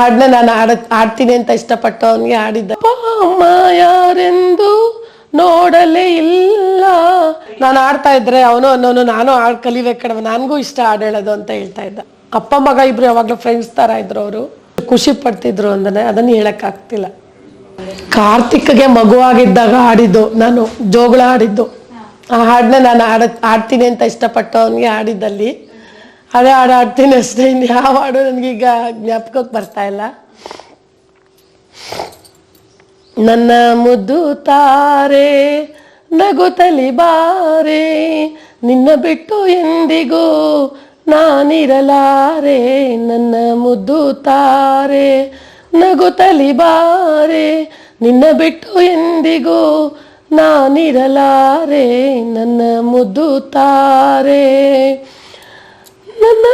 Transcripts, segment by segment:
ಹಾಡನ್ನ ನಾನು ಆಡ ಆಡ್ತೀನಿ ಅಂತ ಇಷ್ಟಪಟ್ಟು ಅವನಿಗೆ ಆಡಿದ್ದ ಅಮ್ಮ ಯಾರೆಂದು ನೋಡಲೇ ಇಲ್ಲ. ನಾನು ಆಡ್ತಾ ಇದ್ರೆ ಅವನು ಅನ್ನೋನು ನಾನು ಹಾಡ್ ಕಲಿಬೇಕು ಕಡವ ನನಗೂ ಇಷ್ಟ ಹಾಡು ಹೇಳೋದು ಅಂತ ಹೇಳ್ತಾ ಇದ್ದ. ಅಪ್ಪ, ಮಗ ಇಬ್ರು ಯಾವಾಗಲೂ ಫ್ರೆಂಡ್ಸ್ ತರ ಇದ್ರು ಅವರು. ಖುಷಿ ಪಡ್ತಿದ್ರು ಅಂದ್ರೆ ಅದನ್ನ ಹೇಳಕ್ ಆಗ್ತಿಲ್ಲ. ಕಾರ್ತಿಕ್ಗೆ ಮಗುವಾಗಿದ್ದಾಗ ಹಾಡಿದ್ದು, ನಾನು ಜೋಗಳ ಆಡಿದ್ದು ಆ ಹಾಡನ್ನ ನಾನು ಆಡ ಆಡ್ತೀನಿ ಅಂತ ಇಷ್ಟಪಟ್ಟು ಅವನಿಗೆ ಆಡಿದ್ದಲ್ಲಿ ಅದೇ ಹಾಡು ಹಾಡ್ತೀನಿ ಅಷ್ಟೇ, ಇನ್ನು ಯಾವ ಹಾಡು ನನಗೀಗ ಜ್ಞಾಪಕಕ್ಕೆ ಬರ್ತಾ ಇಲ್ಲ. ನನ್ನ ಮುದ್ದು ತಾರೆ ನಗುತ್ತಲಿ ಬಾರೆ, ನಿನ್ನ ಬಿಟ್ಟು ಎಂದಿಗೂ ನಾನಿರಲಾರೆ. ನನ್ನ ಮುದ್ದು ತಾರೆ ನಗುತ್ತಲಿ ಬಾರೆ, ನಿನ್ನ ಬಿಟ್ಟು ಎಂದಿಗೂ ನಾನಿರಲಾರೆ. ನನ್ನ ಮುದ್ದು ತಾರೆ.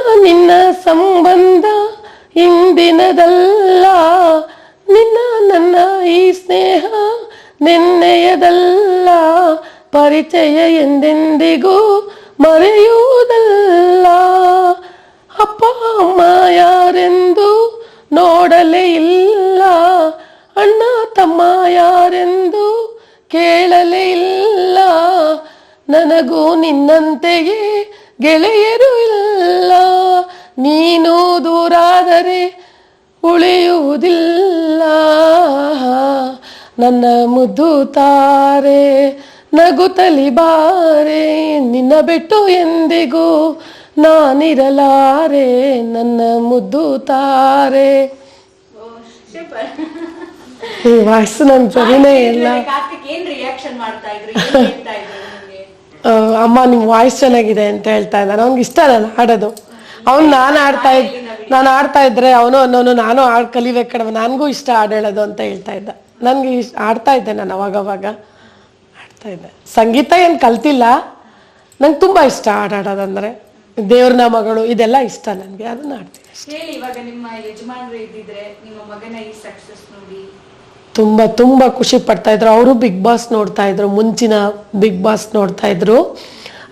ನನ್ನ ಸಂಬಂಧ ಇಂದಿನದಲ್ಲ. ನಿನ್ನ ನನ್ನ ಈ ಸ್ನೇಹ ನಿನ್ನೆಯದಲ್ಲ. ಪರಿಚಯ ಎಂದೆಂದಿಗೂ ಮರೆಯುವುದಲ್ಲ. ಅಪ್ಪ, ಅಮ್ಮ ಯಾರೆಂದು ನೋಡಲೇ ಇಲ್ಲ. ಅಣ್ಣ, ತಮ್ಮ ಯಾರೆಂದು ಕೇಳಲೇ ಇಲ್ಲ. ನನಗೂ ನಿನ್ನಂತೆಯೇ ಗೆಳೆಯರು ಇಲ್ಲ ನೀನು ದೂರಾದರೆ ಉಳಿಯುವುದಿಲ್ಲ. ನನ್ನ ಮುದ್ದು ತಾರೆ ನಗುತ್ತಲಿ ಬಾರೆ ನಿನ್ನ ಬಿಟ್ಟು ಎಂದಿಗೂ ನಾನಿರಲಾರೆ. ನನ್ನ ಮುದ್ದು ತಾರೆ. ವಾಯ್ಸ್ ನನ್ನ ಸರಿನೇ ಇಲ್ಲ ಅಮ್ಮ ನಿಮ್ಮ ವಾಯ್ಸ್ ಚೆನ್ನಾಗಿದೆ ಅಂತ ಹೇಳ್ತಾ ಇದ್ದಾನೆ. ಅವ್ನಿಗೆ ಇಷ್ಟ ನಾನು ಹಾಡೋದು. ಅವ್ನು ನಾನು ಹಾಡ್ತಾ ಇದ್, ನಾನು ಆಡ್ತಾ ಇದ್ರೆ ಅವನು ಅನ್ನೋನು ನಾನು ಹಾಡು ಕಲಿಬೇಕು ಕಡಿಮೆ ನನಗೂ ಇಷ್ಟ ಹಾಡು ಹೇಳೋದು ಅಂತ ಹೇಳ್ತಾ ಇದ್ದ. ನನಗೆ ಇಷ್ಟ ಆಡ್ತಾ ಇದ್ದೆ ನಾನು ಅವಾಗ ಅವಾಗ ಆಡ್ತಾ ಇದ್ದೆ. ಸಂಗೀತ ಏನು ಕಲ್ತಿಲ್ಲ. ನಂಗೆ ತುಂಬ ಇಷ್ಟ ಹಾಡು ಹಾಡೋದಂದ್ರೆ. ದೇವ್ರ ನಾಮಗಳು ಇದೆಲ್ಲ ಇಷ್ಟ ನನಗೆ. ಅದನ್ನ ಆಡ್ತೀನಿ ಹೇಳಿ ಇವಾಗ ನಿಮ್ಮ ಯಜಮಾನರು ಇದ್ದಿದ್ರೆ ನಿಮ್ಮ ಮಗನ ಈ ಸಕ್ಸಸ್ ನೋಡಿ ತುಂಬ ತುಂಬ ಖುಷಿ ಪಡ್ತಾ ಇದ್ರು. ಅವರು ಬಿಗ್ ಬಾಸ್ ನೋಡ್ತಾ ಇದ್ರು. ಮುಂಚಿನ ಬಿಗ್ ಬಾಸ್ ನೋಡ್ತಾ ಇದ್ರು.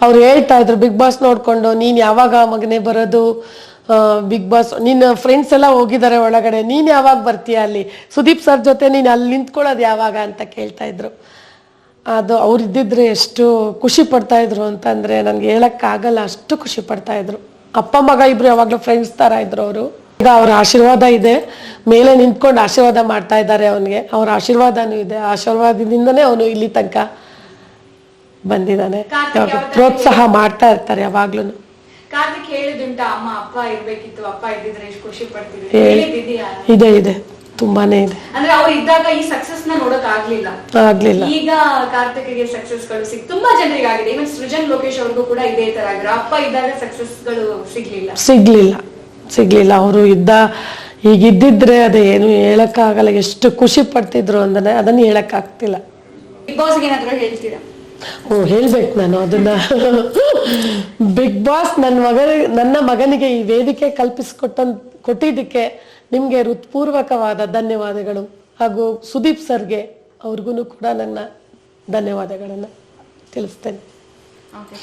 ಅವ್ರು ಹೇಳ್ತಾ ಇದ್ರು ಬಿಗ್ ಬಾಸ್ ನೋಡ್ಕೊಂಡು, ನೀನ್ ಯಾವಾಗ ಮಗನೇ ಬರೋದು? ಬಿಗ್ ಬಾಸ್ ನಿನ್ನ ಫ್ರೆಂಡ್ಸ್ ಎಲ್ಲ ಹೋಗಿದ್ದಾರೆ ಒಳಗಡೆ. ನೀನ್ ಯಾವಾಗ ಬರ್ತೀಯ ಅಲ್ಲಿ? ಸುದೀಪ್ ಸರ್ ಜೊತೆ ನೀನು ಅಲ್ಲಿ ನಿಂತ್ಕೊಳ್ಳೋದು ಯಾವಾಗ ಅಂತ ಕೇಳ್ತಾ ಇದ್ರು. ಅದು ಅವ್ರು ಇದ್ದಿದ್ರೆ ಎಷ್ಟು ಖುಷಿ ಪಡ್ತಾ ಇದ್ರು ಅಂತಂದ್ರೆ, ನನಗೆ ಹೇಳಕ್ಕಾಗಲ್ಲ. ಅಷ್ಟು ಖುಷಿ ಪಡ್ತಾ ಇದ್ರು. ಅಪ್ಪ, ಮಗ ಇಬ್ರು ಯಾವಾಗಲೂ ಫ್ರೆಂಡ್ಸ್ ತರ ಇದ್ರು ಅವರು. ಈಗ ಅವ್ರ ಆಶೀರ್ವಾದ ಇದೆ. ಮೇಲೆ ನಿಂತ್ಕೊಂಡು ಆಶೀರ್ವಾದ ಮಾಡ್ತಾ ಇದ್ದಾರೆ ಅವನಿಗೆ. ಅವ್ರ ಆಶೀರ್ವಾದನೂ ಇದೆ. ಆಶೀರ್ವಾದದಿಂದನೇ ಅವನು ಇಲ್ಲಿ ತನಕ ಬಂದಿದ್ದಾನೆ. ಯಾವಾಗ ಪ್ರೋತ್ಸಾಹ ಮಾಡ್ತಾ ಇರ್ತಾರೆ ಯಾವಾಗ್ಲೂ. ಇದೆ ಇದೆ. ತುಂಬಾನೇ ಇದೆ. ಅಂದ್ರೆ ಅವ್ರು ಇದ್ದಾಗ ಈ ಸಕ್ಸಸ್ನ ನೋಡಕ್ ಆಗ್ಲಿಲ್ಲ. ಆಗ್ಲಿಲ್ಲ. ಈಗ ಕಾರ್ತಿಕ್ಗೆ ಸಕ್ಸಸ್ಗಳು ಸಿಗ್ ತುಂಬಾ ಜನರಿಗೆ ಆಗಿದೆ ಇವನ್ ಸೃಜನ್ ಲೋಕೇಶ್ ಅವ್ರಿಗೂ ಕೂಡ ಇದೇ ತರ ಆಗಿರೋ ಅಪ್ಪ ಇದ್ದಾಗ ಸಕ್ಸಸ್ಗಳು ಸಿಗ್ಲಿಲ್ಲ. ಸಿಗ್ಲಿಲ್ಲ. ಸಿಗ್ಲಿಲ್ಲ. ಅವರು ಇದ್ದ ಈಗಿದ್ದಿದ್ರೆ ಇದ್ದಿದ್ರೆ ಏನು ಹೇಳಕ್ಕಾಗಲ್ಲ. ಎಷ್ಟು ಖುಷಿ ಪಡ್ತಿದ್ರು ಅಂದ್ರೆ ಅದನ್ನ ಹೇಳಕ್ಕಾಗ್ತಿಲ್ಲ. ಬಿಗ್ ಬಾಸ್ ಏನಾದ್ರು ಹೇಳ್ತೀರಾ? ಓ ಹೇಳ್ಬೇಕು ನಾನು ಅದನ್ನ. ಬಿಗ್ ಬಾಸ್ ನನ್ನ ಮಗ ನನ್ನ ಮಗನಿಗೆ ಈ ವೇದಿಕೆ ಕಲ್ಪಿಸಿಕೊಟ್ಟ ಕೊಟ್ಟಿದ್ದಕ್ಕೆ ನಿಮಗೆ ಹೃತ್ಪೂರ್ವಕವಾದ ಧನ್ಯವಾದಗಳು. ಹಾಗೂ ಸುದೀಪ್ ಸರ್ಗೆ ಅವ್ರಿಗೂ ಕೂಡ ನನ್ನ ಧನ್ಯವಾದಗಳನ್ನು ತಿಳಿಸ್ತೇನೆ.